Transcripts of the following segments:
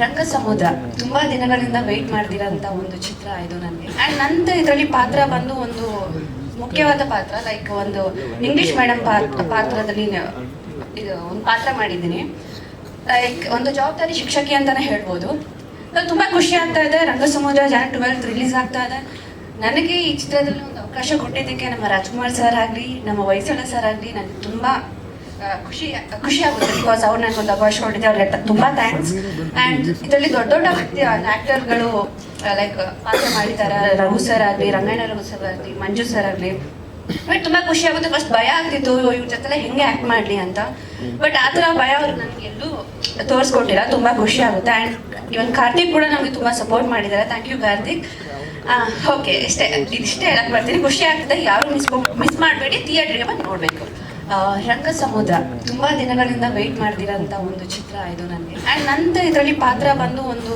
ರಂಗ ಸಮುದ್ರ ತುಂಬಾ ದಿನಗಳಿಂದ ವೆಯ್ಟ್ ಮಾಡ್ತಿರೋಂಥ ಒಂದು ಚಿತ್ರ ಇದು ನನಗೆ. ಆ್ಯಂಡ್ ನಂದು ಇದರಲ್ಲಿ ಪಾತ್ರ ಬಂದು ಒಂದು ಮುಖ್ಯವಾದ ಪಾತ್ರ ಲೈಕ್ ಒಂದು ಇಂಗ್ಲಿಷ್ ಮೇಡಮ್ ಪಾತ್ರದಲ್ಲಿ ಇದು ಒಂದು ಪಾತ್ರ ಮಾಡಿದ್ದೀನಿ. ಲೈಕ್ ಒಂದು ಜವಾಬ್ದಾರಿ ಶಿಕ್ಷಕಿ ಅಂತಾನೆ ಹೇಳ್ಬೋದು. ತುಂಬಾ ಖುಷಿ ಆಗ್ತಾ ಇದೆ ರಂಗ ಸಮುದ್ರ ಜಾನ್ ಟ್ವೆಲ್ತ್ ರಿಲೀಸ್ ಆಗ್ತಾ ಇದೆ. ನನಗೆ ಈ ಚಿತ್ರದಲ್ಲಿ ಒಂದು ಅವಕಾಶ ಕೊಟ್ಟಿದ್ದಕ್ಕೆ ನಮ್ಮ ರಾಜ್ಕುಮಾರ್ ಸರ್ ಆಗಲಿ, ನಮ್ಮ ವಯಸ್ಸಳ ಸರ್ ಆಗಲಿ ನನಗೆ ತುಂಬಾ ಖುಷಿ ಖುಷಿ ಆಗುತ್ತೆ ಬಿಕಾಸ್ ಅವ್ರು ಅವಕಾಶ ಕೊಟ್ಟಿದ್ದೆ ಅವ್ರಿಗೆ ತುಂಬಾ ಥ್ಯಾಂಕ್ಸ್ ಆ್ಯಂಡ್ ಇದರಲ್ಲಿ ದೊಡ್ಡ ದೊಡ್ಡ ವ್ಯಕ್ತಿ ಆ್ಯಕ್ಟರ್ಗಳು ಲೈಕ್ ಪಾತ್ರ ಮಾಡಿದ್ದಾರೆ ರಘು ಸರ್ ಆಗಲಿ ರಂಗಾಯಣ ರಘು ಸರ್ ಆಗಲಿ, ಮಂಜು ಸರ್ ಆಗಲಿ. ಬಟ್ ತುಂಬಾ ಖುಷಿ ಆಗುತ್ತೆ. ಫಸ್ಟ್ ಭಯ ಆಗ್ತಿತ್ತು ಇವ್ರ ಜೊತೆ ಹೆಂಗೆ ಆ್ಯಕ್ಟ್ ಮಾಡಲಿ ಅಂತ. ಬಟ್ ಆ ಥರ ಭಯ ಅವ್ರು ನನಗೆ ಎಲ್ಲೂ ತೋರಿಸ್ಕೊಟ್ಟಿಲ್ಲ. ತುಂಬಾ ಖುಷಿ ಆಗುತ್ತೆ. ಆ್ಯಂಡ್ ಇವನ್ ಕಾರ್ತಿಕ್ ಕೂಡ ನಮಗೆ ತುಂಬಾ ಸಪೋರ್ಟ್ ಮಾಡಿದ್ದಾರೆ. Thank you Karthik. ಓಕೆ ಇಷ್ಟೇ, ಇದಿಷ್ಟೇ ಹೇಳಕ್ ಬರ್ತೀನಿ. ಖುಷಿ ಆಗ್ತದೆ. ಯಾರು ಮಿಸ್ ಮಿಸ್ ಮಾಡಬೇಡಿ ಥಿಯೇಟ್ರಿಗೆ ಬಂದು ನೋಡಬೇಕು. ರಂಗ ಸಮುದ್ರ ತುಂಬಾ ದಿನಗಳಿಂದ ವೆಯ್ಟ್ ಮಾಡ್ತಿರೋಂಥ ಒಂದು ಚಿತ್ರ ಇದು ನನಗೆ. ಆ್ಯಂಡ್ ನಂದು ಇದರಲ್ಲಿ ಪಾತ್ರ ಬಂದು ಒಂದು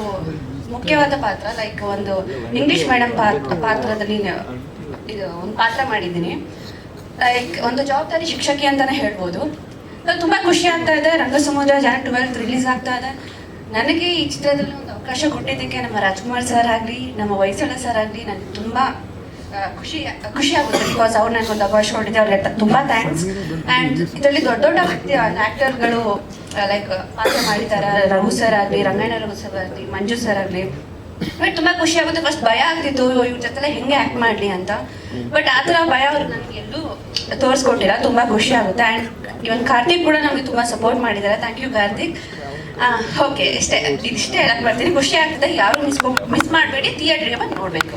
ಮುಖ್ಯವಾದ ಪಾತ್ರ ಲೈಕ್ ಒಂದು ಇಂಗ್ಲಿಷ್ ಮೇಡಮ್ ಪಾತ್ರದಲ್ಲಿ ಇದು ಒಂದು ಪಾತ್ರ ಮಾಡಿದ್ದೀನಿ. ಲೈಕ್ ಒಂದು ಜವಾಬ್ದಾರಿ ಶಿಕ್ಷಕಿ ಅಂತಾನೆ ಹೇಳ್ಬೋದು. ತುಂಬಾ ಖುಷಿ ಆಗ್ತಾ ಇದೆ. ರಂಗ ಸಮುದ್ರ ಜಾನ್ ಟ್ವೆಲ್ತ್ ರಿಲೀಸ್ ಆಗ್ತಾ ಇದೆ. ನನಗೆ ಈ ಚಿತ್ರದಲ್ಲಿ ಒಂದು ಅವಕಾಶ ಕೊಟ್ಟಿದ್ದಕ್ಕೆ ನಮ್ಮ ರಾಜ್ಕುಮಾರ್ ಸರ್ ಆಗಲಿ, ನಮ್ಮ ವೈಸಳ ಸರ್ ಆಗಲಿ ನನಗೆ ತುಂಬಾ ಖುಷಿ ಖುಷಿ ಆಗುತ್ತೆ ಬಿಕಾಸ್ ಅವ್ರು ನನಗೆ ಒಂದು ಅವಕಾಶ ಕೊಟ್ಟಿದ್ದೆ ಅವ್ರಿಗೆ ತುಂಬಾ ಥ್ಯಾಂಕ್ಸ್ ಅಂಡ್ ಇದರಲ್ಲಿ ದೊಡ್ಡ ದೊಡ್ಡ ವ್ಯಕ್ತಿ ಆ್ಯಕ್ಟರ್ಗಳು ಲೈಕ್ ಪಾತ್ರ ಮಾಡಿದ್ದಾರೆ ರಘು ಸರ್ ಆಗಲಿ ರಂಗಾಯಣ ರಘು ಸರ್ ಆಗಲಿ, ಮಂಜು ಸರ್ ಆಗಲಿ. ಬಟ್ ತುಂಬಾ ಖುಷಿ ಆಗುತ್ತೆ. ಫಸ್ಟ್ ಭಯ ಆಗ್ತಿತ್ತು ಇವ್ರ ಜೊತೆ ಹೆಂಗೆ ಆ್ಯಕ್ಟ್ ಮಾಡಲಿ ಅಂತ. ಬಟ್ ಆ ಥರ ಭಯ ಅವ್ರು ನನಗೆ ಎಲ್ಲೂ ತೋರಿಸ್ಕೊಟ್ಟಿಲ್ಲ. ತುಂಬಾ ಖುಷಿ ಆಗುತ್ತೆ. ಆ್ಯಂಡ್ ಇವನ್ ಕಾರ್ತಿಕ್ ಕೂಡ ನಮಗೆ ತುಂಬಾ ಸಪೋರ್ಟ್ ಮಾಡಿದ್ದಾರೆ ಥ್ಯಾಂಕ್ ಯು ಕಾರ್ತಿಕ್. ಓಕೆ ಇಷ್ಟೇ ಇಷ್ಟೇ ಹೇಳಕ್ ಬರ್ತೀನಿ. ಖುಷಿ ಆಗ್ತದೆ. ಯಾರು ಮಿಸ್ ಮಿಸ್ ಮಾಡಬೇಡಿ ಥಿಯೇಟ್ರಿಗೆ ಬಂದು ನೋಡಬೇಕು.